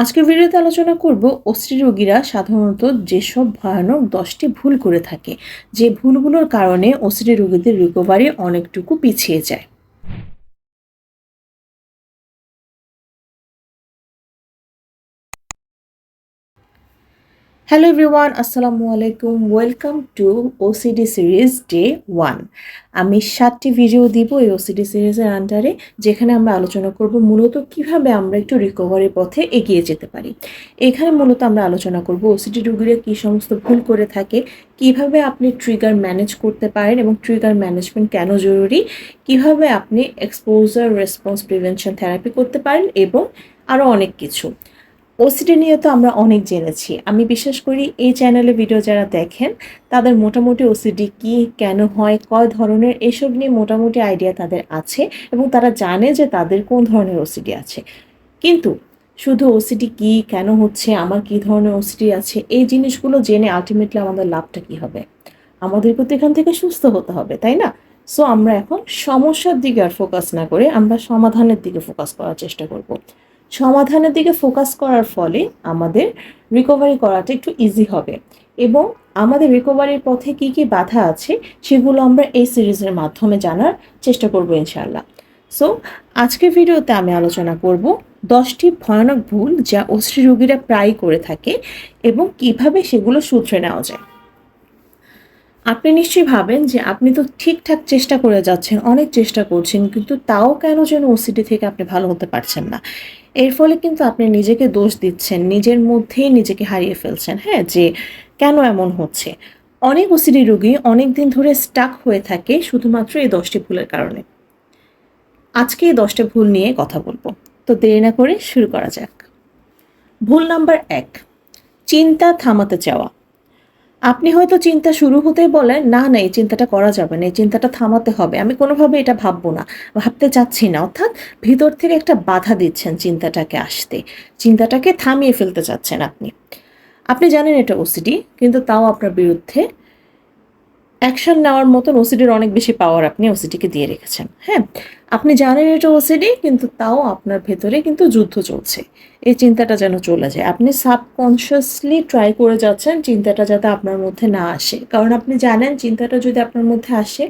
আজকের ভিডিওতে আলোচনা করব অস্থি রোগীরা সাধারণত যেসব ভয়ানক দশটি ভুল করে থাকে, যে ভুলগুলোর কারণে অস্থি রোগীদের রিকভারি অনেকটুকু পিছিয়ে যায়। হ্যালো এভরিওয়ান আসসালামু আলাইকুম welcome to OCD series day one আমি সাতটি ভিডিও দিব এই ওসিডি সিরিজের আন্ডারে যেখানে আমরা আলোচনা করব মূলত কীভাবে আমরা একটু রিকভারির পথে এগিয়ে যেতে পারি। এখানে মূলত আমরা আলোচনা করব ওসিডি রোগীরা কী সমস্ত ভুল করে থাকে, কীভাবে আপনি ট্রিগার ম্যানেজ করতে পারেন এবং ট্রিগার ম্যানেজমেন্ট কেন জরুরি, কীভাবে আপনি এক্সপোজার রেসপন্স প্রিভেনশন থেরাপি করতে পারেন এবং আরও অনেক কিছু। ওসিডি নিয়ে তো আমরা অনেক জেনেছি। আমি বিশ্বাস করি এই চ্যানেলে ভিডিও যারা দেখেন, তাদের মোটামুটি ওসিডি কি, কেন হয়, কয় ধরনের, এসব নিয়ে মোটামুটি আইডিয়া তাদের আছে এবং তারা জানে যে তাদের কোন ধরনের ওসিডি আছে। কিন্তু শুধু ওসিডি কি, কেন হচ্ছে, আমার কি ধরনের ওসিডি আছে, এই জিনিসগুলো জেনে আলটিমেটলি আমাদের লাভটা কি হবে? আমাদেরকে তো এখান থেকে সুস্থ হতে হবে, তাই না? সো আমরা এখন সমস্যার দিকে আর ফোকাস না করে আমরা সমাধানের দিকে ফোকাস করার চেষ্টা করব। সমাধানের দিকে ফোকাস করার ফলে আমাদের রিকভারি করাটা একটু ইজি হবে। এবং আমাদের রিকভারির পথে কি কি বাধা আছে সেগুলো আমরা এই সিরিজের মাধ্যমে জানার চেষ্টা করব ইনশাল্লাহ সো আজকের ভিডিওতে আমি আলোচনা করব দশটি ভয়ানক ভুল যা অস্থি রোগীরা প্রায় করে থাকে এবং কীভাবে সেগুলো শুধরে নেওয়া যায়। আপনি নিশ্চয়ই ভাবেন যে আপনি তো ঠিকঠাক চেষ্টা করে যাচ্ছেন, অনেক চেষ্টা করছেন, কিন্তু তাও কেন যেন ওসিডি থেকে আপনি ভালো হতে পারছেন না। এর ফলে কিন্তু আপনি নিজেকে দোষ দিচ্ছেন, নিজের মধ্যেই নিজেকে হারিয়ে ফেলছেন হ্যাঁ? যে কেন এমন হচ্ছে? অনেক ওসিডি রোগী অনেক দিন ধরে স্টাক হয়ে থাকে শুধুমাত্র এই দশটি ভুলের কারণে। আজকে এই দশটা ভুল নিয়ে কথা বলব। তো দেরি না করে শুরু করা যাক। ভুল নাম্বার এক, চিন্তা থামাতে চাওয়া। আপনি হয়তো চিন্তা শুরু হতেই বলেন, না না, এই চিন্তাটা করা যাবে না, এই চিন্তাটা থামাতে হবে। আমি কোনোভাবে এটা ভাববো না, ভাবতে চাচ্ছি না। অর্থাৎ ভিতর থেকে একটা বাধা দিচ্ছেন চিন্তাটাকে আসতে, চিন্তাটাকে থামিয়ে ফেলতে চাচ্ছেন আপনি। আপনি জানেন এটা ওসিডি কিন্তু তাও আপনার বিরুদ্ধে অ্যাকশন নেওয়ার মতন ওসিডির অনেক বেশি পাওয়ার আপনি ওসিডিকে দিয়ে রেখেছেন হ্যাঁ? আপনি জানেন এটা ওসিডি কিন্তু তাও আপনার ভেতরে কিন্তু যুদ্ধ চলছে। এই চিন্তাটা যেন চলে যায়। আপনি সাবকনশিয়াসলি ট্রাই করে যাচ্ছেন, চিন্তাটা যাতে আপনার মধ্যে না আসে। কারণ আপনি জানেন চিন্তাটা যদি আপনার মধ্যে আসে,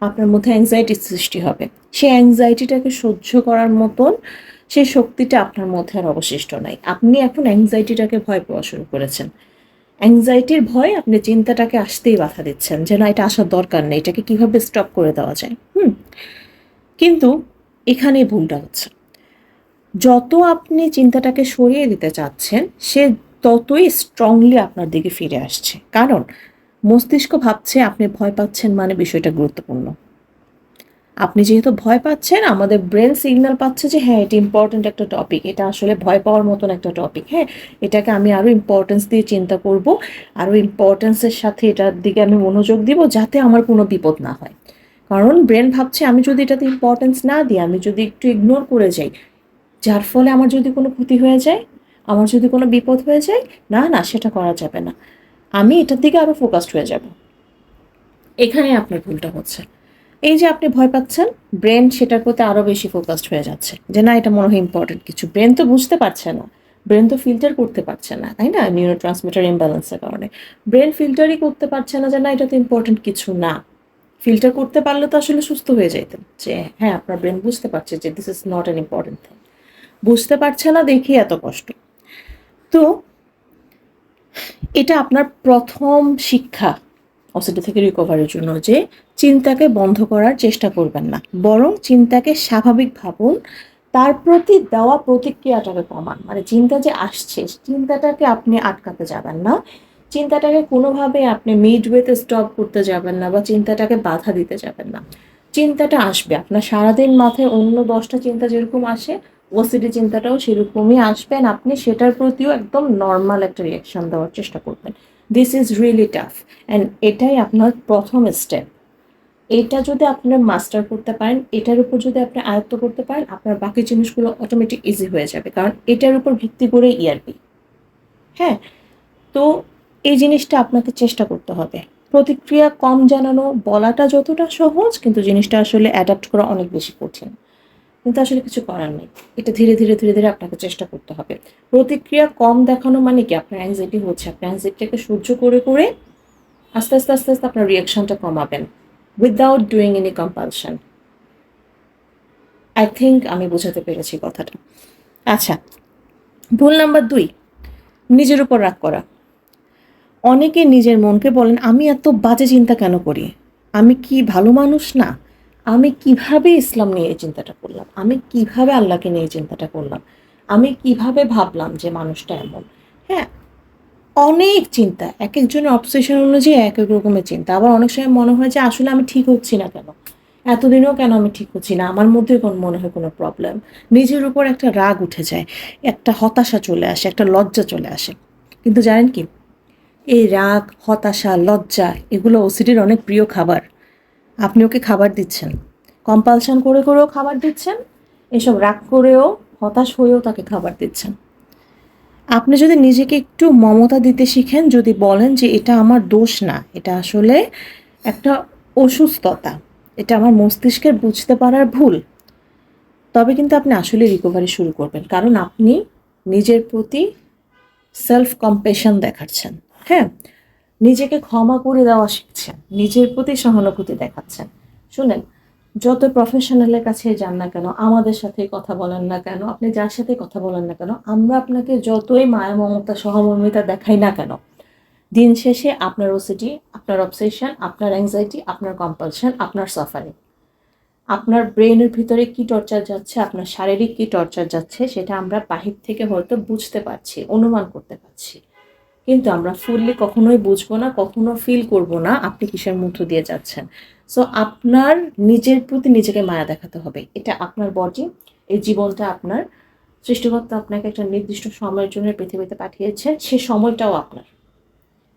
আপনার মধ্যে অ্যাংজাইটির সৃষ্টি হবে। সেই অ্যাংজাইটিটাকে সহ্য করার মতন সেই শক্তিটা আপনার মধ্যে আর অবশিষ্ট নাই। আপনি এখন অ্যাংজাইটিটাকে ভয় পাওয়া শুরু করেছেন। অ্যাংজাইটির ভয় আপনি চিন্তাটাকে আসতেই বাধা দিচ্ছেন যে, না, এটা আসার দরকার নেই, এটাকে কীভাবে স্টপ করে দেওয়া যায়? হুম। কিন্তু এখানেই ভুলটা হচ্ছে। যত আপনি চিন্তাটাকে সরিয়ে দিতে চাচ্ছেন, সে ততই স্ট্রংলি আপনার দিকে ফিরে আসছে। কারণ মস্তিষ্ক ভাবছে আপনি ভয় পাচ্ছেন মানে বিষয়টা গুরুত্বপূর্ণ। আপনি যেহেতু ভয় পাচ্ছেন, আমাদের ব্রেন সিগন্যাল পাচ্ছে যে হ্যাঁ এটা ইম্পর্ট্যান্ট একটা টপিক এটা আসলে ভয় পাওয়ার মতন একটা টপিক হ্যাঁ এটাকে আমি আরও ইম্পর্টেন্স দিয়ে চিন্তা করব আরও ইম্পর্টেন্সের সাথে এটার দিকে আমি মনোযোগ দিব, যাতে আমার কোনো বিপদ না হয়। কারণ ব্রেন ভাবছে, আমি যদি এটাতে ইম্পর্টেন্স না দিই, আমি যদি একটু ইগনোর করে যাই, যার ফলে আমার যদি কোনো ক্ষতি হয়ে যায়, আমার যদি কোনো বিপদ হয়ে যায়, না না, সেটা করা যাবে না। আমি এটার দিকে আরও ফোকাসড হয়ে যাব। এখানে আপনার ভুলটা হচ্ছে। এই যে আপনি ভয় পাচ্ছেন ব্রেন সেটার প্রতি আরও বেশি ফোকাসড হয়ে যাচ্ছে। যে না, এটা মনে হয় ইম্পর্টেন্ট কিছু। ব্রেন তো বুঝতে পারছে না। ব্রেন তো ফিল্টার করতে পারছে না, তাই না? নিউরো ট্রান্সমিটার ইমব্যালেন্সের কারণে। ব্রেন ফিল্টারই করতে পারছে না যে না, এটা তো ইম্পর্টেন্ট কিছু না। ফিল্টার করতে পারলে তো আসলে সুস্থ হয়ে যাইতেন যে হ্যাঁ আপনার ব্রেন বুঝতে পারছে যে this is not an important thing বুঝতে পারছে না, দেখি এত কষ্ট। তো, এটা আপনার প্রথম শিক্ষা। অসিটি থেকে রিকভারির জন্য যে চিন্তাকে বন্ধ করার চেষ্টা করবেন না। বরং চিন্তাকে স্বাভাবিক ভাবুন, তার প্রতি দেওয়া প্রতিক্রিয়াটাকে কমান। মানে চিন্তা যে আসছে, চিন্তাটাকে আপনি আটকাতে যাবেন না। চিন্তাটাকে কোনোভাবে আপনি মিড ওয়েতে স্টপ করতে যাবেন না বা চিন্তাটাকে বাধা দিতে যাবেন না। চিন্তাটা আসবে। আপনার সারাদিন মাথায় অন্য দশটা চিন্তা যেরকম আসে ওসিডি চিন্তাটাও সেরকমই আসবেন আপনি সেটার প্রতিও একদম নর্মাল একটা রিয়াকশন দেওয়ার চেষ্টা করবেন। This is really tough and এটাই আপনার প্রথম স্টেপ এটা যদি আপনার মাস্টার করতে পারেন, এটার উপর যদি আপনি আয়ত্ত করতে পারেন, আপনার বাকি জিনিসগুলো অটোমেটিক ইজি হয়ে যাবে। কারণ এটার উপর ভিত্তি করে ইআরপি হ্যাঁ? তো এই জিনিসটা আপনাকে চেষ্টা করতে হবে। প্রতিক্রিয়া কম জানানো বলাটা যতটা সহজ, কিন্তু জিনিসটা আসলে অ্যাডাপ্ট করা অনেক বেশি কঠিন। কিন্তু আসলে কিছু করার নেই। এটা ধীরে ধীরে ধীরে ধীরে আপনাকে চেষ্টা করতে হবে। প্রতিক্রিয়া কম দেখানো মানে কি? আপনার অ্যাংজাইটি হচ্ছে। আপনার অ্যাংজাইটিটাকে সহ্য করে করে আস্তে আস্তে আস্তে আস্তে আপনার রিয়াকশনটা কমাবেন। Without doing any compulsion I think আমি বোঝাতে পেরেছি কথাটা। আচ্ছা ভুল নাম্বার দুই, নিজের উপর রাগ করা। অনেকে নিজের মনকে বলেন, আমি এত বাজে চিন্তা কেন করি? আমি কি ভালো মানুষ না? আমি কীভাবে ইসলাম নিয়ে এই চিন্তাটা করলাম? আমি কীভাবে আল্লাহকে নিয়ে চিন্তাটা করলাম? আমি কীভাবে ভাবলাম যে মানুষটা এমন? হ্যাঁ অনেক চিন্তা, এক একজনের অবসেশন অনুযায়ী এক এক রকমের চিন্তা। আবার অনেক সময় মনে হয় যে আসলে আমি ঠিক হচ্ছি না কেন? এতদিনও কেন আমি ঠিক হচ্ছি না? আমার মধ্যে কোনো, মনে হয় কোনো প্রবলেম নিজের উপর একটা রাগ উঠে যায়, একটা হতাশা চলে আসে, একটা লজ্জা চলে আসে। কিন্তু জানেন কি? এই রাগ, হতাশা, লজ্জা, এগুলো ওসিডির অনেক প্রিয় খাবার। আপনি ওকে খাবার দিচ্ছেন। কম্পালশন করে, করেও খাবার দিচ্ছেন, এসব রাগ করেও হতাশ হয়েও তাকে খাবার দিচ্ছেন। আপনি যদি নিজেকে একটু মমতা দিতে শিখেন, যদি বলেন যে এটা আমার দোষ না, এটা আসলে একটা অসুস্থতা, এটা আমার মস্তিষ্কের বুঝতে পারার ভুল, তবে কিন্তু আপনি আসলে রিকভারি শুরু করবেন। কারণ আপনি নিজের প্রতি সেলফ কম্পেশন দেখাচ্ছেন হ্যাঁ? নিজেকে ক্ষমা করে দেওয়া শিখছেন, নিজের প্রতি সহানুভূতি দেখাচ্ছেন। শুনেন, যত প্রফেশনালের কাছে যান না কেন, আমাদের সাথে কথা বলেন না কেন, আপনি যার সাথে কথা বলেন না কেন, আমরা আপনাকে যতই মায়া, মমতা, সহমর্মিতা দেখাই না কেন, দিন শেষে আপনার ওসিটি আপনার অবসেশন আপনার অ্যাংজাইটি আপনার কম্পালশন আপনার সাফারিং আপনার ব্রেনের ভিতরে কি টর্চার যাচ্ছে, আপনার শারীরিক কি টর্চার যাচ্ছে, সেটা আমরা বাহির থেকে হয়তো বুঝতে পারছি, অনুমান করতে পারছি। কিন্তু আমরা ফুললি কখনোই বুঝব না, কখনো ফিল করব না আপনি কিসের মধ্য দিয়ে যাচ্ছেন। সো আপনার নিজের প্রতি নিজেকে মায়া দেখাতে হবে। এটা আপনার বডি এই জীবনটা আপনার। সৃষ্টিকর্তা আপনাকে একটা নির্দিষ্ট সময়ের জন্য পৃথিবীতে পাঠিয়েছে, সে সময়টাও আপনার।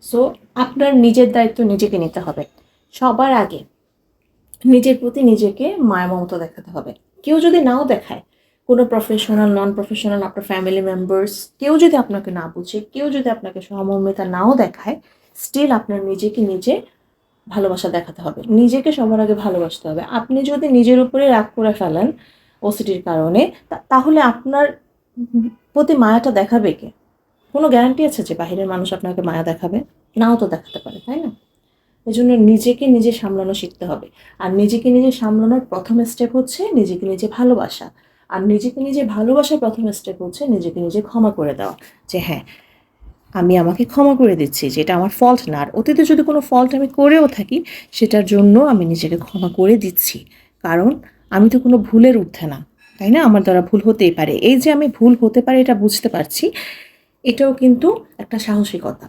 সো আপনার নিজের দায়িত্ব নিজেকে নিতে হবে। সবার আগে নিজের প্রতি নিজেকে মায়া মমতা দেখাতে হবে। কেউ যদি নাও দেখায় কোনো প্রফেশনাল নন প্রফেশনাল আপনার ফ্যামিলি মেম্বার্স কেউ যদি আপনাকে না বুঝে, কেউ যদি আপনাকে সহমর্মিতা নাও দেখায় স্টিল আপনার নিজেকে নিজে ভালোবাসা দেখাতে হবে। নিজেকে সবার আগে ভালোবাসতে হবে। আপনি যদি নিজের উপরে রাগ করে ফেলেন ওসিটির কারণে তাহলে আপনার প্রতি মায়াটা দেখাবে কে? কোনো গ্যারান্টি আছে যে বাহিরের মানুষ আপনাকে মায়া দেখাবে? নাও তো দেখাতে পারে, তাই না? এই জন্য নিজেকে নিজে সামলানো শিখতে হবে। আর নিজেকে নিজে সামলানোর প্রথম স্টেপ হচ্ছে নিজেকে নিজে ভালোবাসা। আর নিজেকে নিজে ভালোবাসার প্রথম স্টেপ হচ্ছে নিজেকে নিজে ক্ষমা করে দেওয়া। যে হ্যাঁ আমি আমাকে ক্ষমা করে দিচ্ছি যে এটা আমার ফল্ট না। আর অতীতে যদি কোনো ফল্ট আমি করেও থাকি, সেটার জন্য আমি নিজেকে ক্ষমা করে দিচ্ছি। কারণ আমি তো কোনো ভুলের ঊর্ধ্বে না, তাই না? আমার দ্বারা ভুল হতেই পারে। এই যে আমি ভুল হতে পারে এটা বুঝতে পারছি, এটাও কিন্তু একটা সাহসিকতা।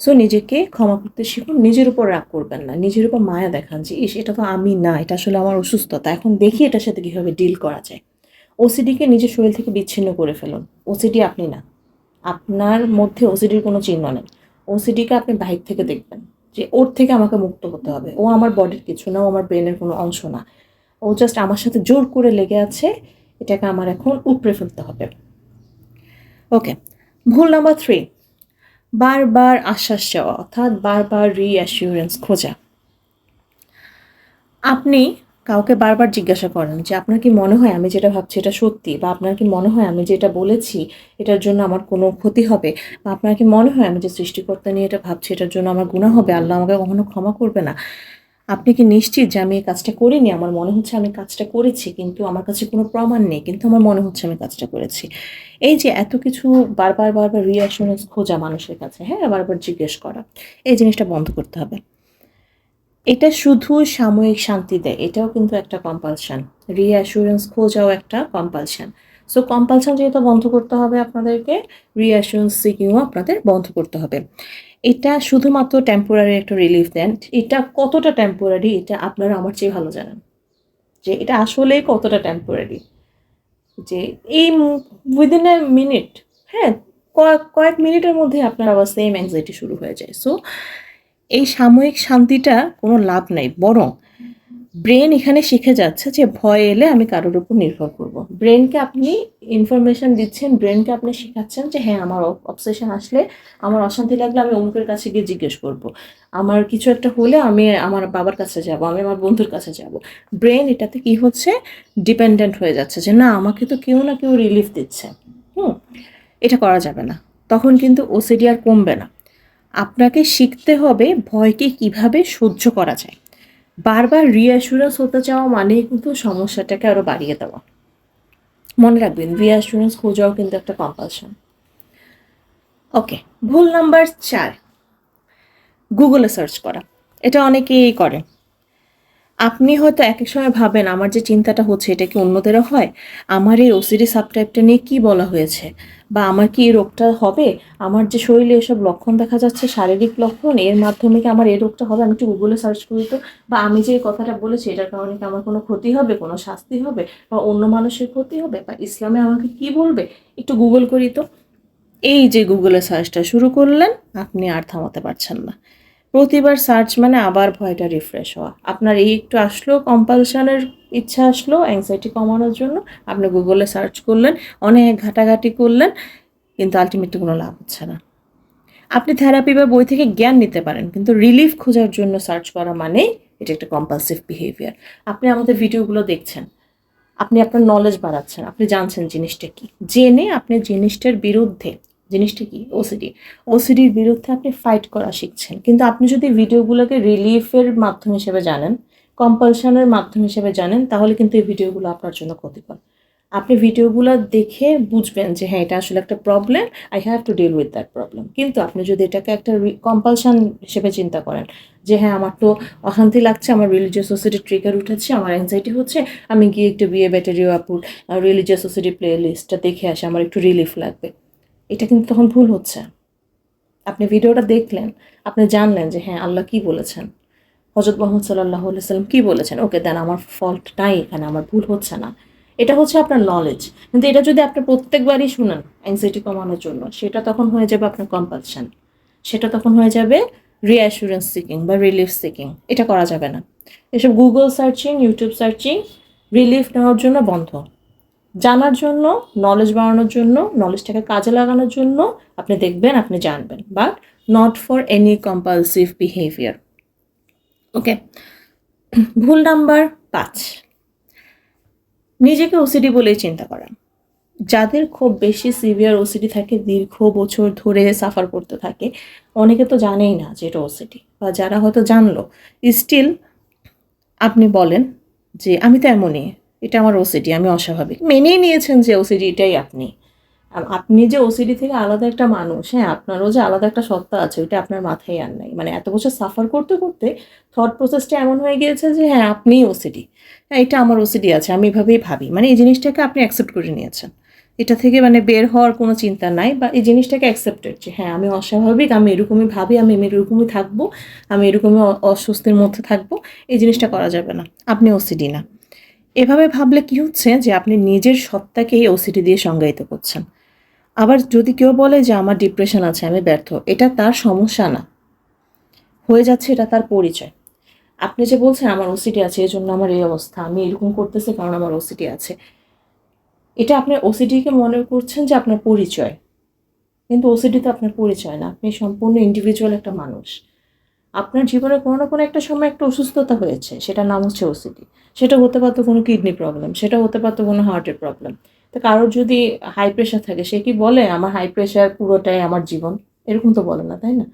সো নিজেকে ক্ষমা করতে শিখুন, নিজের উপর রাগ করবেন না, নিজের উপর মায়া দেখান যে, ইস, এটা তো আমি না, এটা আসলে আমার অসুস্থতা। এখন দেখি এটার সাথে কীভাবে ডিল করা যায়। ওসিডিকে নিজের শরীর থেকে বিচ্ছিন্ন করে ফেলুন। ওসিডি আপনি না। আপনার মধ্যে ওসিডির কোনো চিহ্ন নেই। ওসিডিকে আপনি বাহির থেকে দেখবেন যে ওর থেকে আমাকে মুক্ত হতে হবে। ও আমার বডির কিছু না, ও আমার ব্রেনের কোনো অংশ না। ও জাস্ট আমার সাথে জোর করে লেগে আছে, এটাকে আমার এখন উপড়ে ফেলতে হবে। ওকে ভুল নাম্বার থ্রি বারবার আশ্বাস চাওয়া, অর্থাৎ বারবার রিঅ্যাসিউরেন্স খোঁজা। আপনি কাউকে বারবার জিজ্ঞাসা করেন যে, আপনার কি মনে হয় আমি যেটা ভাবছি এটা সত্যি? বা আপনার কি মনে হয় আমি যেটা বলেছি এটার জন্য আমার কোনো ক্ষতি হবে? বা আপনার কি মনে হয় আমি যে সৃষ্টিকর্তা নিয়ে এটা ভাবছি এটার জন্য আমার গুণা হবে? আল্লাহ আমাকে কখনো ক্ষমা করবে না। আপনি কি নিশ্চিত যে আমি এই কাজটা করিনি? আমার মনে হচ্ছে আমি কাজটা করেছি, কিন্তু আমার কাছে কোনো প্রমাণ নেই, কিন্তু আমার মনে হচ্ছে আমি কাজটা করেছি। এই যে এত কিছু বারবার বারবার রিঅ্যাসুরেন্স খোঁজা মানুষের কাছে হ্যাঁ? বারবার জিজ্ঞেস করা, এই জিনিসটা বন্ধ করতে হবে। এটা শুধু সাময়িক শান্তি দেয়, এটাও কিন্তু একটা কম্পালশন রিঅ্যাসুরেন্স খোঁজাও একটা কম্পালশন সো কম্পালশন যেহেতু বন্ধ করতে হবে আপনাদেরকে রিঅ্যাসুরেন্স সিকিংও আপনাদের বন্ধ করতে হবে। এটা শুধুমাত্র টেম্পোরারি একটা রিলিফ দেন। এটা কতটা টেম্পোরারি এটা আপনারা আমার চেয়ে ভালো জানেন। যে এটা আসলেই কতটা টেম্পোরারি যে এই উইদিন এ মিনিট হ্যাঁ কয়েক মিনিটের মধ্যে আপনার আবার সেম অ্যাংজাইটি শুরু হয়ে যায়। সো এই সাময়িক শান্তিটা কোনো লাভ নাই, বরং ব্রেন এখানে শিখে যাচ্ছে যে ভয় এলে আমি কারোর উপর নির্ভর করব। ব্রেনকে আপনি ইনফরমেশন দিচ্ছেন ব্রেনকে আপনি শেখাচ্ছেন যে হ্যাঁ আমার অবসেশন আসলে আমার অশান্তি লাগলে আমি অমুকের কাছে গিয়ে জিজ্ঞেস করব। আমার কিছু একটা হলে আমি আমার বাবার কাছে যাব, আমি আমার বন্ধুর কাছে যাব। ব্রেন এটাতে কি হচ্ছে? ডিপেন্ডেন্ট হয়ে যাচ্ছে যে না, আমাকে তো কেউ না কেউ রিলিফ দিচ্ছে। হুম, এটা করা যাবে না। তখন কিন্তু ওসিডি আর কমবে না। আপনাকে শিখতে হবে ভয়কে কীভাবে সহ্য করা যায়। বারবার রিঅ্যাসুরেন্স হতে চাওয়া মানেই কিন্তু সমস্যাটাকে আরও বাড়িয়ে দেওয়া। মনে রাখবেন রিঅ্যাসুরেন্স খোঁজাও কিন্তু একটা কম্পালশন ওকে ভুল নাম্বার চার। গুগলে সার্চ করা। এটা অনেকেই করে। আপনি হয়তো এক এক সময় ভাবেন, আমার যে চিন্তাটা হচ্ছে এটা কি অন্যদেরও হয়? আমার এই ওসিডি সাবটাইপটা নিয়ে কি বলা হয়েছে? বা আমার কি এই রোগটা হবে? আমার যে শরীরে এসব লক্ষণ দেখা যাচ্ছে, শারীরিক লক্ষণ, এর মাধ্যমে কি আমার এই রোগটা হবে? আমি একটু গুগলে সার্চ করি তো। বা আমি যে কথাটা বলেছি, এটার কারণে কি আমার কোনো ক্ষতি হবে, কোনো শাস্তি হবে? বা অন্য মানুষের ক্ষতি হবে? বা ইসলামে আমাকে কি বলবে? একটু গুগল করি তো। এই যে গুগলে সার্চটা শুরু করলেন, আপনি আর থামাতে পারছেন না। প্রতিবার সার্চ মানে আবার ভয়টা রিফ্রেশ হওয়া। আপনার এই একটু আসলো কম্পালশনের ইচ্ছা আসলো অ্যাংজাইটি কমানোর জন্য, আপনি গুগলে সার্চ করলেন, অনেক ঘাটাঘাটি করলেন, কিন্তু আলটিমেটলি কোনো লাভ হচ্ছে না। আপনি থেরাপি বা বই থেকে জ্ঞান নিতে পারেন, কিন্তু রিলিফ খোঁজার জন্য সার্চ করা মানেই এটা একটা কম্পালসিভ বিহেভিয়ার আপনি আমাদের ভিডিওগুলো দেখছেন, আপনি আপনার নলেজ বাড়াচ্ছেন, আপনি জানছেন জিনিসটা কি। জেনে আপনি জিনিসটার বিরুদ্ধে জিনিসটা কি? ওসিডি ওসিডির বিরুদ্ধে আপনি ফাইট করা শিখছেন। কিন্তু আপনি যদি ভিডিওগুলোকে রিলিফের মাধ্যম হিসেবে জানেন কম্পালশনের মাধ্যম হিসেবে জানেন, তাহলে কিন্তু এই ভিডিওগুলো আপনার জন্য ক্ষতিকর। আপনি ভিডিওগুলো দেখে বুঝবেন যে হ্যাঁ এটা আসলে একটা problem I have to deal with that problem কিন্তু আপনি যদি এটাকে একটা কম্পালশন হিসেবে চিন্তা করেন যে হ্যাঁ আমার তো অশান্তি লাগছে, আমার রিলিজিয়াস সোসাইটি ট্রিগার উঠেছে, আমার অ্যাংজাইটি হচ্ছে, আমি গিয়ে একটু বিয়ে ব্যাটারিও আপুর রিলিজিয়াস সোসাইটি প্লে লিস্টটা দেখে আসি, আমার একটু রিলিফ লাগবে। এটা কিন্তু তখন ভুল হচ্ছে। আপনি ভিডিওটা দেখলেন, আপনি জানলেন যে হ্যাঁ আল্লাহ কি বলেছেন? হজরত মোহাম্মদ সাল্লাহ সাল্লাম কি বলেছেন? ওকে, দেন আমার ফল্ট নাই এখানে, আমার ভুল হচ্ছে না। এটা হচ্ছে আপনার নলেজ কিন্তু এটা যদি আপনি প্রত্যেকবারই শুনেন অ্যাংজাইটি কমানোর জন্য, সেটা তখন হয়ে যাবে আপনার কম্পালশন সেটা তখন হয়ে যাবে রিঅ্যাসুরেন্স সিকিং বা রিলিফ সিকিং এটা করা যাবে না। এসব Google searching YouTube searching relief নেওয়ার জন্য বন্ধ। জানার জন্য নলেজ বাড়ানোর জন্য নলেজটাকে কাজে লাগানোর জন্য আপনি দেখবেন, আপনি জানবেন। But not for any compulsive behaviour okay ভুল নাম্বার পাঁচ। নিজেকে ওসিডি বলেই চিন্তা করা। যাদের খুব বেশি সিভিয়ার ওসিডি থাকে, দীর্ঘ বছর ধরে সাফার করতে থাকে, অনেকে তো জানেই না যে এটা ওসিডি বা যারা হয়তো জানলো স্টিল আপনি বলেন যে, আমি তো এমনই। এটা আমার ওসিডি আমি অস্বাভাবিক। মেনেই নিয়েছেন যে ওসিডি এটাই আপনি। আপনি যে ওসিডি থেকে আলাদা একটা মানুষ হ্যাঁ আপনারও যে আলাদা একটা সত্তা আছে, ওইটা আপনার মাথায় আর নাই। মানে এত বছর সাফার করতে করতে থট প্রসেসটা এমন হয়ে গিয়েছে যে হ্যাঁ আপনিই ওসিডি হ্যাঁ এটা আমার ওসিডি আছে, আমি এভাবেই ভাবি। মানে এই জিনিসটাকে আপনি অ্যাকসেপ্ট করে নিয়েছেন। এটা থেকে মানে বের হওয়ার কোনো চিন্তা নাই, বা এই জিনিসটাকে অ্যাকসেপ্টেড যে হ্যাঁ আমি অস্বাভাবিক, আমি এরকমই ভাবি, আমি এরকমই থাকব, আমি এরকমই অস্বস্তির মধ্যে থাকব, এই জিনিসটা করা যাবে না। আপনি ওসিডি না। এভাবে ভাবলে কি হচ্ছে যে আপনি নিজের সত্তাকেই ওসিডি দিয়ে সংজ্ঞায়িত করছেন? আবার যদি কেউ বলে যে আমার ডিপ্রেশন আছে, আমি ব্যর্থ, এটা তার সমস্যা না। হয়ে যাচ্ছে এটা তার পরিচয়। আপনি যে বলছেন আমার ওসিডি আছে এই জন্য আমার এই অবস্থা, আমি এরকম করতেছি কারণ আমার ওসিডি আছে। এটা আপনার ওসিডিকে মনে করছেন যে আপনার পরিচয়। কিন্তু ওসিডি তো আপনার পরিচয় না, আপনি সম্পূর্ণ ইন্ডিভিজুয়াল একটা মানুষ। আপনার জীবনে কোনো না কোনো একটা সময় একটা অসুস্থতা হয়েছে সেটা নাম হচ্ছে ওসিডি সেটা হতে পারতো কোনো কিডনি প্রবলেম সেটা হতে পারতো কোনো হার্টের প্রবলেম তো কারোর যদি হাই প্রেশার থাকে, সে কি বলে, আমার হাই প্রেশার পুরোটাই আমার জীবন এরকম তো বলে না, তাই না?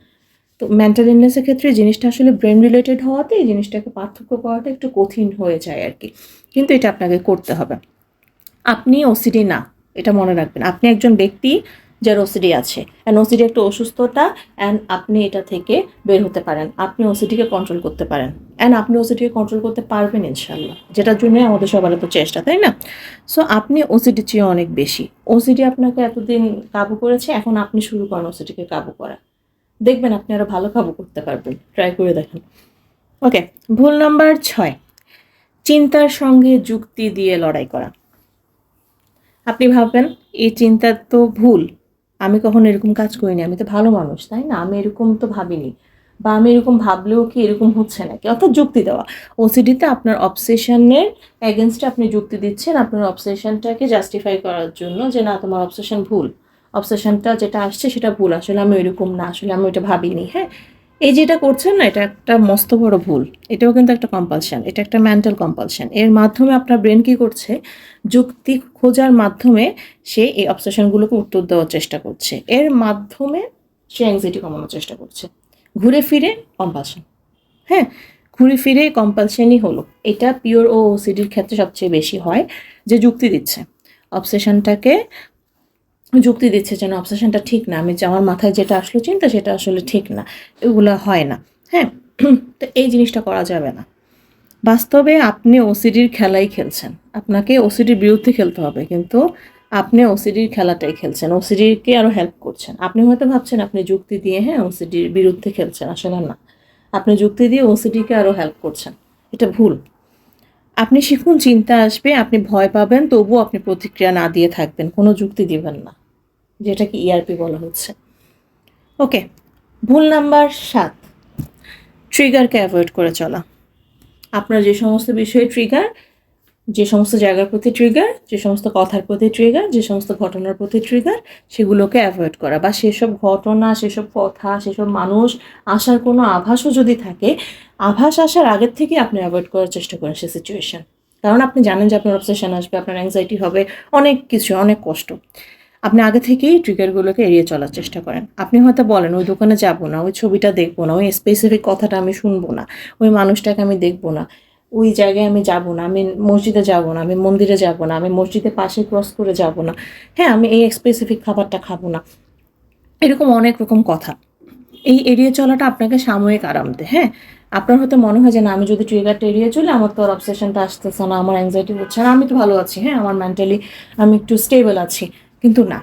তো মেন্টাল ইলনেসের ক্ষেত্রে জিনিসটা আসলে ব্রেন রিলেটেড হওয়াতে এই জিনিসটাকে পার্থক্য করাটা একটু কঠিন হয়ে যায় আর কি কিন্তু এটা আপনাকে করতে হবে। আপনি ওসিডি না, এটা মনে রাখবেন। আপনি একজন ব্যক্তি যার ওসিডি আছে। অ্যান্ড ওসিডি একটা অসুস্থতা অ্যান্ড আপনি এটা থেকে বের হতে পারেন। আপনি ওসিডিকে কন্ট্রোল করতে পারেন। অ্যান্ড আপনি ওসিডিকে কন্ট্রোল করতে পারবেন ইনশাল্লাহ যেটার জন্য আমাদের সবার তো চেষ্টা, তাই না? সো আপনি ওসিডি চেয়ে অনেক বেশি। ওসিডি আপনাকে এতদিন কাবু করেছে, এখন আপনি শুরু করেন ওসিডিকে কাবু করা। দেখবেন আপনি আরও ভালো কাবু করতে পারবেন। ট্রাই করে দেখেন। ওকে ভুল নাম্বার ছয়। চিন্তার সঙ্গে যুক্তি দিয়ে লড়াই করা। আপনি ভাববেন, এই চিন্তা তো ভুল। আমি কখনো এরকম কাজ করিনি, আমি তো ভালো মানুষ, তাই না? আমি এরকম তো ভাবিনি। বা আমি এরকম ভাবলেও কি এরকম হচ্ছে নাকি? অর্থাৎ যুক্তি দেওয়া। ওসিডিতে আপনার অবসেশনের অ্যাগেনস্টে আপনি যুক্তি দিচ্ছেন, আপনার অবসেশনটাকে জাস্টিফাই করার জন্য যে, না, তোমার অবসেশন ভুল। অবসেশনটা যেটা আসছে সেটা ভুল। আসলে আমি ওইরকম না, আসলে আমি ওইটা ভাবিনি হ্যাঁ? এই যেটা করছেন না, এটা একটা মস্ত বড় ভুল। এটাও কিন্তু একটা কম্পালশন এটা একটা মেন্টাল কম্পালশন এর মাধ্যমে আপনার ব্রেন কি করছে? যুক্তি খোঁজার মাধ্যমে সে এই অবসেশনগুলোকে উত্তর দেওয়ার চেষ্টা করছে। এর মাধ্যমে সে অ্যাংজাইটি কমানোর চেষ্টা করছে। ঘুরে ফিরে কম্পালশন হ্যাঁ ঘুরে ফিরে কম্পালশনই হলো। এটা পিওর ও ওসিডির ক্ষেত্রে সবচেয়ে বেশি হয় যে যুক্তি দিচ্ছে। অবসেশনটাকে যুক্তি দিচ্ছে যেন অবসেশনটা ঠিক না, আমি আমার মাথায় যেটা আসলো চিন্তা, সেটা আসলে ঠিক না, এগুলো হয় না। হ্যাঁ? তো এই জিনিসটা করা যাবে না। বাস্তবে আপনি ওসিডির খেলাই খেলছেন। আপনাকে ওসিডির বিরুদ্ধে খেলতে হবে, কিন্তু আপনি ওসিডির খেলাটাই খেলছেন। ওসিডিকে আরও হেল্প করছেন। আপনি হয়তো ভাবছেন আপনি যুক্তি দিয়ে হ্যাঁ ওসিডির বিরুদ্ধে খেলছেন, আসলে না। আপনি যুক্তি দিয়ে ওসিডিকে আরও হেল্প করছেন। এটা ভুল। আপনি শিখুন, চিন্তা আসবে, আপনি ভয় পাবেন, তবুও আপনি প্রতিক্রিয়া না দিয়ে থাকবেন, কোনো যুক্তি দিবেন না। যেটাকে ইআরপি বলা হচ্ছে। ওকে ভুল নাম্বার সাত। ট্রিগারকে অ্যাভয়েড করে চলা। আপনার যে সমস্ত বিষয়ে ট্রিগার যে সমস্ত জায়গার প্রতি ট্রিগার যে সমস্ত কথার প্রতি ট্রিগার যে সমস্ত ঘটনার প্রতি ট্রিগার সেগুলোকে অ্যাভয়েড করা বা সেসব ঘটনা, সেসব কথা, সেসব মানুষ, আসার কোনো আভাসও যদি থাকে, আভাস আসার আগের থেকে আপনি অ্যাভয়েড করার চেষ্টা করেন সে সিচুয়েশন কারণ আপনি জানেন যে আপনার অবসেশন আসবে, আপনার অ্যাংজাইটি হবে, অনেক কিছু, অনেক কষ্ট। আপনি আগে থেকেই ট্রিগারগুলোকে এড়িয়ে চলার চেষ্টা করেন। আপনি হয়তো বলেন, ওই দোকানে যাব না, ওই ছবিটা দেখব না, ওই স্পেসিফিক কথাটা আমি শুনব না, ওই মানুষটাকে আমি দেখব না, ওই জায়গায় আমি যাব না, আমি মসজিদে যাব না, আমি মন্দিরে যাব না, আমি মসজিদের পাশে ক্রস করে যাব না হ্যাঁ আমি এই স্পেসিফিক খাবারটা খাব না। এরকম অনেক রকম কথা। এই এড়িয়ে চলাটা আপনাকে সাময়িক আরাম দেয় হ্যাঁ? আপনার হয়তো মনে হয় যে, না, আমি যদি ট্রিগারটা এড়িয়ে চলে, আমার তো আর অবসেশনটা আসতেছে না, আমার অ্যাংজাইটি হচ্ছে না, আমি তো ভালো আছি হ্যাঁ আমার মেন্টালি আমি একটু স্টেবল আছি। কিন্তু না।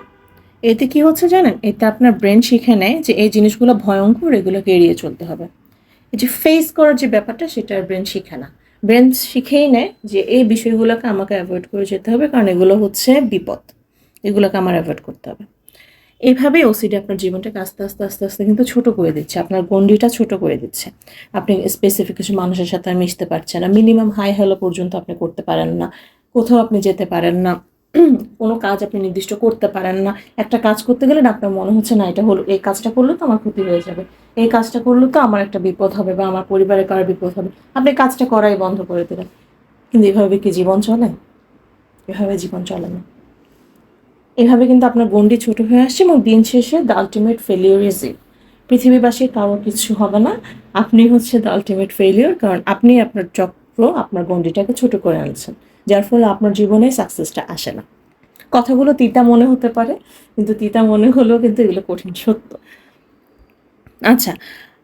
এতে কি হচ্ছে জানেন? এতে আপনার ব্রেন শিখে নেয় যে এই জিনিসগুলো ভয়ঙ্কর, এগুলোকে এড়িয়ে চলতে হবে। এই যে ফেস করার যে ব্যাপারটা, সেটা ব্রেন শিখে না। ব্রেন শিখেই নেয় যে এই বিষয়গুলোকে আমাকে অ্যাভয়েড করে যেতে হবে, কারণ এগুলো হচ্ছে বিপদ। এগুলোকে আমার অ্যাভয়েড করতে হবে। এইভাবেই ওসিডি আপনার জীবনটাকে আস্তে আস্তে আস্তে আস্তে কিন্তু ছোট করে দিচ্ছে। আপনার গন্ডিটা ছোট করে দিচ্ছে। আপনি স্পেসিফিক কিছু মানুষের সাথে মিশতে পারছেন না। মিনিমাম হাই হ্যালো পর্যন্ত আপনি করতে পারেন না। কোথাও আপনি যেতে পারেন না। কোনো কাজ আপনি নির্দিষ্ট করতে পারেন না। একটা কাজ করতে গেলে না আপনার মনে হচ্ছে, না, এটা হলো, এই কাজটা করলে তো আমার ক্ষতি হয়ে যাবে। এই কাজটা করলে তো আমার একটা বিপদ হবে বা আমার পরিবারের কারোর বিপদ হবে। আপনি কাজটা করাই বন্ধ করে দেবেন। কিন্তু এভাবে কি জীবন চলে? এভাবে জীবন চলে না। এভাবে কিন্তু আপনার গন্ডি ছোট হয়ে আসছে এবং দিন শেষে the ultimate failure is it. পৃথিবীবাসীর কারও কিছু হবে না। আপনি হচ্ছে দ্য আলটিমেট ফেলিওর, কারণ আপনি আপনার চক্র, আপনার গন্ডিটাকে ছোট করে আনছেন। যার ফলে আপনার জীবনে সাকসেসটা আসে না। কথাগুলো তিতা মনে হতে পারে, কিন্তু তিতা মনে হলেও কিন্তু এগুলো কঠিন সত্য। আচ্ছা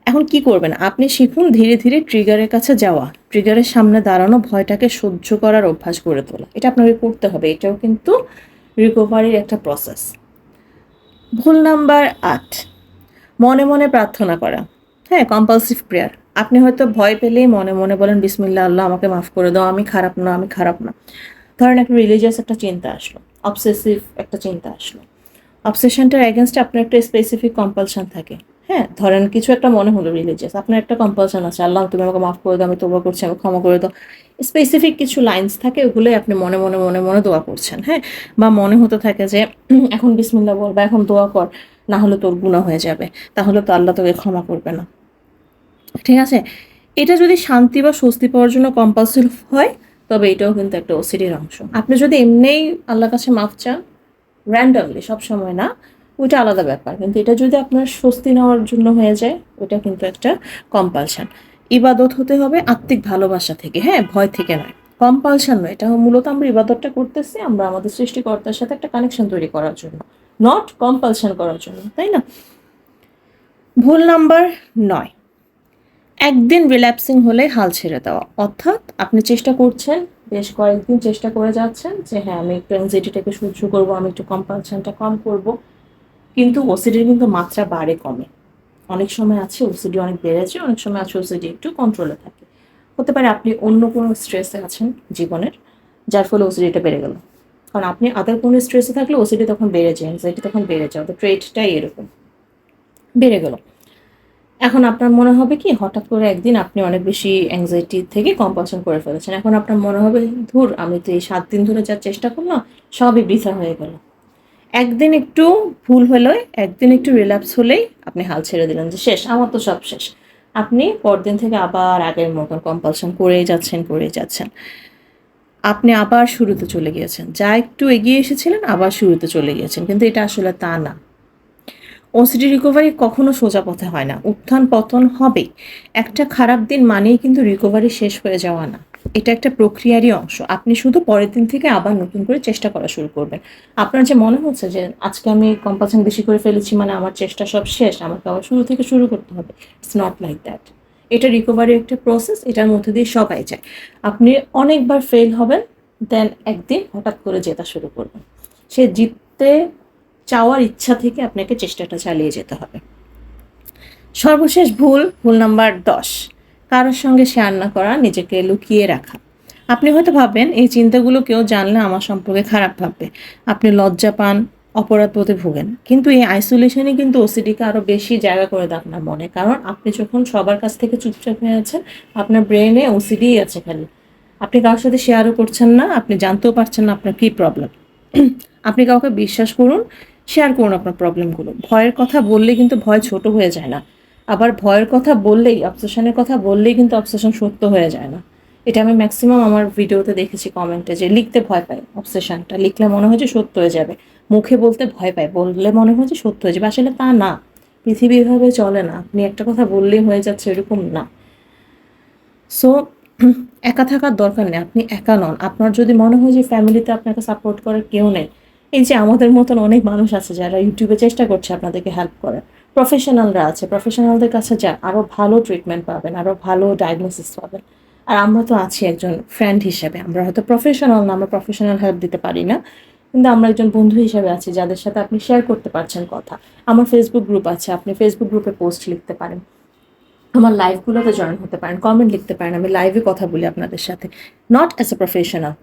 এখন কি করবেন? আপনি শিখুন ধীরে ধীরে ট্রিগারের কাছে যাওয়া। ট্রিগারের সামনে দাঁড়ানো ভয়টাকে সহ্য করার অভ্যাস গড়ে তোলা। এটা আপনাকে করতে হবে। এটাও কিন্তু রিকভারির একটা প্রসেস ভুল নাম্বার আট, মনে মনে প্রার্থনা করা। হ্যাঁ কম্পালসিভ প্রেয়ার আপনি হয়তো ভয় পেলেই মনে মনে বলেন বিসমিল্লা আল্লাহ, আমাকে মাফ করে দাও, আমি খারাপ না, আমি খারাপ না। ধরেন একটা রিলিজিয়াস একটা চিন্তা আসলো অবসেসিভ একটা চিন্তা আসলো। অবসেশনটার এগেনস্টে আপনার একটা স্পেসিফিক কম্পালশন থাকে। হ্যাঁ ধরেন কিছু একটা মনে হলো রিলিজিয়াস আপনার একটা কম্পালশন আছে, আল্লাহ, তুমি আমাকে মাফ করে দাও, আমি তোবা করছি আমি ক্ষমা করে দাও। স্পেসিফিক কিছু লাইন্স থাকে, ওগুলোই আপনি মনে মনে মনে মনে দোয়া করছেন হ্যাঁ? বা মনে হতে থাকে যে, এখন বিসমিল্লা বল বা এখন দোয়া কর। না হলে তোর গুণা হয়ে যাবে। তাহলে তো আল্লাহ তোকে ক্ষমা করবে না। ঠিক আছে? এটা যদি শান্তি বা স্বস্তি পাওয়ার জন্য কম্পালসিভ হয়, তবে এটাও কিন্তু একটা ওসিডির অংশ। আপনি যদি এমনিই আল্লাহর কাছে মাফ চান র্যান্ডমলি সবসময় না, ওইটা আলাদা ব্যাপার। কিন্তু এটা যদি আপনার স্বস্তি নেওয়ার জন্য হয়ে যায় ওটা কিন্তু একটা কম্পালশন ইবাদত হতে হবে আত্মিক ভালোবাসা থেকে হ্যাঁ? ভয় থেকে নয়। কম্পালশন নয়, এটা মূলত আমরা ইবাদতটা করতেছি, আমরা আমাদের সৃষ্টিকর্তার সাথে একটা কানেকশন তৈরি করার জন্য নট কম্পালশন করার জন্য, তাই না? ভুল নাম্বার নয়। একদিন রিল্যাপসিং হলে হাল ছেড়ে দেওয়া, অর্থাৎ আপনি চেষ্টা করছেন, বেশ কয়েকদিন চেষ্টা করে যাচ্ছেন যে হ্যাঁ আমি একটু অ্যাংজাইটিটাকে সহ্য করব, আমি একটু কম্পালশনটা কম করব, কিন্তু ওসিডির কিন্তু মাত্রা বাড়ে কমে। অনেক সময় আছে ওসিডি অনেক বেড়েছে, অনেক সময় আছে ওসিডি একটু কন্ট্রোলে থাকে। হতে পারে আপনি অন্য কোনো স্ট্রেসে আছেন জীবনের, যার ফলে ওসিডিটা বেড়ে গেল। কারণ আপনি আদার কোনো স্ট্রেসে থাকলে ওসিডি তখন বেড়ে যায় অ্যাংজাইটি তখন বেড়ে যায় ওদের ট্রেডটাই এরকম। বেড়ে গেল। এখন আপনার মনে হবে কি, হঠাৎ করে একদিন আপনি অনেক বেশি অ্যাংজাইটি থেকে কম্পালশন করে ফেলেছেন। এখন আপনার মনে হবে, ধুর, আমি তো এই সাত দিন ধরে যা চেষ্টা করলাম, সবই বৃথা হয়ে গেল। একদিন একটু ভুল হলো একদিন একটু রিল্যাক্স হলেই আপনি হাল ছেড়ে দিলেন যে শেষ, আমার তো সব শেষ। আপনি পরদিন থেকে আবার আগের মতন কম্পালশন করে যাচ্ছেন করে যাচ্ছেন। আপনি আবার শুরুতে চলে গিয়েছেন। যা একটু এগিয়ে এসেছিলেন, আবার শুরুতে চলে গিয়েছেন। কিন্তু এটা আসলে তা না। ওসিডি রিকভারি কখনো সোজা পথে হয় না। উত্থান পতন হবে একটা খারাপ দিন মানেই কিন্তু রিকভারি শেষ হয়ে যাওয়া না। এটা একটা প্রক্রিয়ারই অংশ। আপনি শুধু পরের দিন থেকে আবার নতুন করে চেষ্টা করা শুরু করবেন। আপনার যে মনে হচ্ছে যে, আজকে আমি কম্পালশন বেশি করে ফেলেছি মানে আমার চেষ্টা সব শেষ, আমাকে আবার শুরু থেকে শুরু করতে হবে। ইটস নট লাইক দ্যাট এটা রিকভারি একটা প্রসেস এটার মধ্যে দিয়ে সবাই যায়। আপনি অনেকবার ফেল হবেন দেন একদিন হঠাৎ করে জেতা শুরু করবেন। সে জিততে চাওয়ার ইচ্ছা থেকে আপনাকে চেষ্টাটা চালিয়ে যেতে হবে। সর্বশেষ ভুল ভুল নাম্বার দশ। কারোর সঙ্গে শেয়ার না করা, নিজেকে লুকিয়ে রাখা। আপনি হয়তো ভাববেন, এই চিন্তাগুলো কেউ জানলে আমার সম্পর্কে খারাপ ভাববে। আপনি লজ্জা পান, অপরাধ বোধে ভোগেন। কিন্তু এই আইসোলেশনই কিন্তু ওসিডিকে আরও বেশি জায়গা করে দেয় আপনার মনে। কারণ আপনি যখন সবার কাছ থেকে চুপচাপ হয়ে আছেন, আপনার ব্রেনে ওসিডিই আছে খালি। আপনি কারোর সাথে শেয়ারও করছেন না, আপনি জানতেও পারছেন না আপনার কী প্রবলেম আপনি কাউকে বিশ্বাস করুন শেয়ার করুন আপনার প্রবলেমগুলো ভয়ের কথা বললে কিন্তু ভয় ছোট হয়ে যায় না। আবার ভয়ের কথা বললেই অবসেশনের কথা বললেই কিন্তু অবসেশন সত্য হয়ে যায় না। এটা আমি ম্যাক্সিমাম আমার ভিডিওতে দেখেছি কমেন্টে যে লিখতে ভয় পায় অবসেশনটা লিখলে মনে হয় যে সত্য হয়ে যাবে। মুখে বলতে ভয় পায়, বললে মনে হয় যে সত্য হয়ে যাবে। আসলে তা না। পৃথিবী এভাবে চলে না। আপনি একটা কথা বললেই হয়ে যাচ্ছে এরকম না। সো একা থাকার দরকার নেই। আপনি একা নন। আপনার যদি মনে হয় যে ফ্যামিলিতে আপনাকে সাপোর্ট করার কেউ নেই, এই যে আমাদের মতন অনেক মানুষ আছে যারা ইউটিউবে চেষ্টা করছে আপনাদেরকে হেল্প করার। প্রফেশনালরা আছে প্রফেশনালদের কাছে যান আরও ভালো ট্রিটমেন্ট পাবেন আরও ভালো ডায়াগনোসিস পাবেন। আর আমরা তো আছি একজন ফ্রেন্ড হিসেবে, আমরা হয়তো প্রফেশনাল না, আমরা প্রফেশনাল হেল্প দিতে পারি না, কিন্তু আমরা একজন বন্ধু হিসেবে আছি যাদের সাথে আপনি শেয়ার করতে পারছেন কথা। আমার ফেসবুক গ্রুপ আছে, আপনি ফেসবুক গ্রুপে পোস্ট লিখতে পারেন। আমার লাইভগুলোতে জয়েন হতে পারেন কমেন্ট লিখতে পারেন, আমি লাইভে কথা বলি আপনাদের সাথে। নট অ্যাজ এ প্রফেশনাল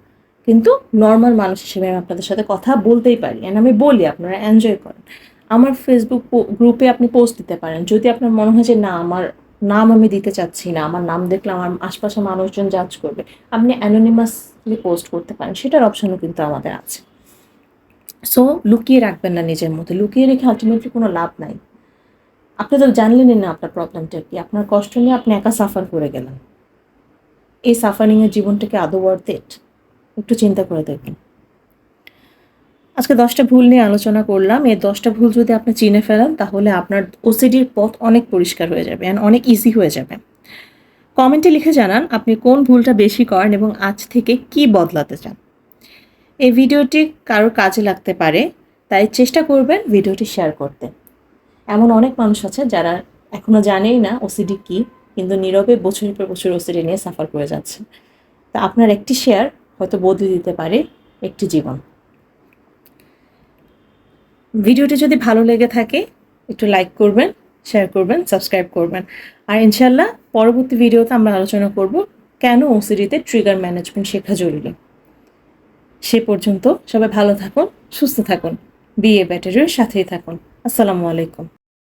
কিন্তু নর্মাল মানুষ হিসেবে আমি আপনাদের সাথে কথা বলতেই পারি অ্যান্ড আমি বলি, আপনারা এনজয় করেন। আমার ফেসবুক গ্রুপে আপনি পোস্ট দিতে পারেন। যদি আপনার মনে হয় যে, না, আমার নাম আমি দিতে চাচ্ছি না, আমার নাম দেখলে আমার আশপাশে মানুষজন জাজ করবে, আপনি অ্যানোনিমাসলি পোস্ট করতে পারেন। সেটার অপশনও কিন্তু আমাদের আছে। সো লুকিয়ে রাখবেন না নিজের মধ্যে। লুকিয়ে রেখে আলটিমেটলি কোনো লাভ নাই। আপনি তো জানলেনই না আপনার প্রবলেমটা কি। আপনার কষ্ট নিয়ে আপনি একা সাফার করে গেলেন। এই সাফারিংয়ের জীবনটাকে আদৌ ওয়ার্থ একটু চিন্তা করে দেখবেন আজকে দশটা ভুল নিয়ে আলোচনা করলাম। এই দশটা ভুল যদি আপনি চিনে ফেলেন, তাহলে আপনার ওসিডির পথ অনেক পরিষ্কার হয়ে যাবে অ্যান্ড অনেক ইজি হয়ে যাবে। কমেন্টে লিখে জানান আপনি কোন ভুলটা বেশি করেন এবং আজ থেকে কি বদলাতে চান। এই ভিডিওটি কারোর কাজে লাগতে পারে, তাই চেষ্টা করবেন ভিডিওটি শেয়ার করতে। এমন অনেক মানুষ আছে যারা এখনও জানেই না ওসিডি কী, কিন্তু নীরবে বছরের পর বছর ওসিডি নিয়ে সাফার করে যাচ্ছে। তা আপনার একটি শেয়ার হয়তো বদলে দিতে পারে একটি জীবন। ভিডিওটি যদি ভালো লেগে থাকে, একটু লাইক করবেন শেয়ার করবেন সাবস্ক্রাইব করবেন। আর ইনশাল্লাহ পরবর্তী ভিডিওতে আমরা আলোচনা করব কেন ওসিডিতে ট্রিগার ম্যানেজমেন্ট শেখা জরুরি। সে পর্যন্ত সবাই ভালো থাকুন, সুস্থ থাকুন বিএ ব্যাটারির সাথেই থাকুন। আসসালামু আলাইকুম।